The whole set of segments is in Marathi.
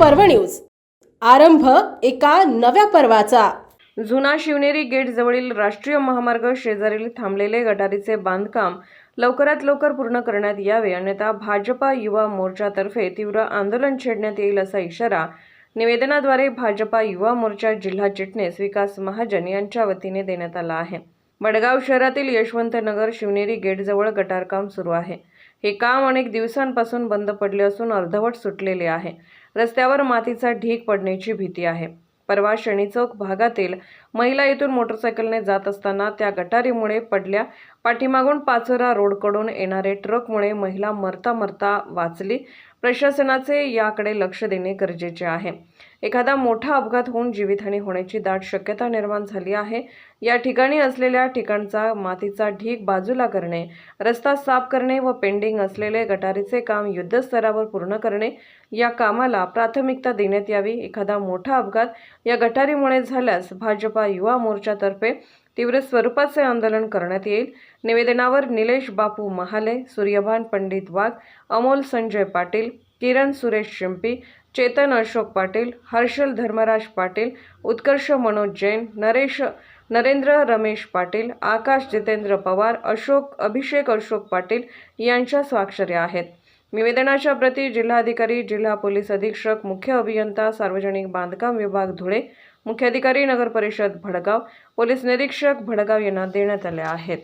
पर्व न्यूज. आरंभ एका नव्या पर्वाचा. जुना शिवनेरी गेट जवळील राष्ट्रीय महामार्ग शेजारील थांबलेले गटारीचे बांधकाम लवकरात लवकर पूर्ण करण्यात यावे अन्यथा भाजपा युवा मोर्चातर्फे तीव्र आंदोलन छेडण्यात येईल असा इशारा निवेदनाद्वारे भाजपा युवा मोर्चा जिल्हा चिटणीस विकास महाजन यांच्या वतीने देण्यात आला आहे. वडगाव शहरातील यशवंतनगर शिवनेरी गेटजवळ गटारकाम सुरू आहे. हे काम अनेक दिवसांपासून बंद पडले असून अर्धवट सुटलेले आहे. रस्त्यावर मातीचा ढीग पडण्याची भीती आहे. परवा शनी चौक भागातील महिला येथून मोटरसायकलने जात असताना त्या गटारीमुळे पडल्या. पाठीमागून पाचोरा रोडकडून येणारे ट्रकमुळे महिला मरता मरता वाचली. प्रशासनाचे याकडे लक्ष देणे गरजेचे आहे. एखादा मोठा अपघात होऊन जीवितहानी होण्याची दाट शक्यता निर्माण झाली आहे. या ठिकाणी असलेल्या ठिकाणचा मातीचा ढीग बाजूला करणे रस्ता साफ करणे व पेंडिंग असलेले गटारीचे काम युद्धस्तरावर पूर्ण करणे या कामाला प्राथमिकता देण्यात यावी. एखादा मोठा अपघात या गटारीमुळे झाल्यास भाजपा युवा मोर्चातर्फे तीव्र स्वरूपाचे आंदोलन करण्यात येईल. निवेदनावर निलेश बापू महाले सूर्यभान पंडित वाघ अमोल संजय पाटील किरण सुरेश शिंपी चेतन अशोक पाटील हर्षल धर्मराज पाटील उत्कर्ष मनोज जैन नरेश नरेंद्र रमेश पाटील आकाश जितेंद्र पवार अशोक अभिषेक अशोक पाटील यांच्या स्वाक्षऱ्या आहेत. निवेदनाच्या प्रती जिल्हाधिकारी जिल्हा पोलीस अधीक्षक मुख्य अभियंता सार्वजनिक बांधकाम विभाग धुळे मुख्याधिकारी नगर परिषद भडगाव पोलीस निरीक्षक भडगाव यांना देण्यात आल्या आहेत.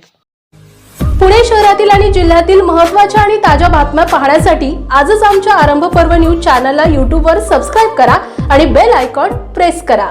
पुणे शहरातील आणि जिल्ह्यातील महत्त्वाच्या आणि ताज्या बातम्या पाहण्यासाठी आजच आमच्या आरंभ पर्व न्यूज चॅनलला यूट्यूबवर सबस्क्राईब करा आणि बेल आयकॉन प्रेस करा.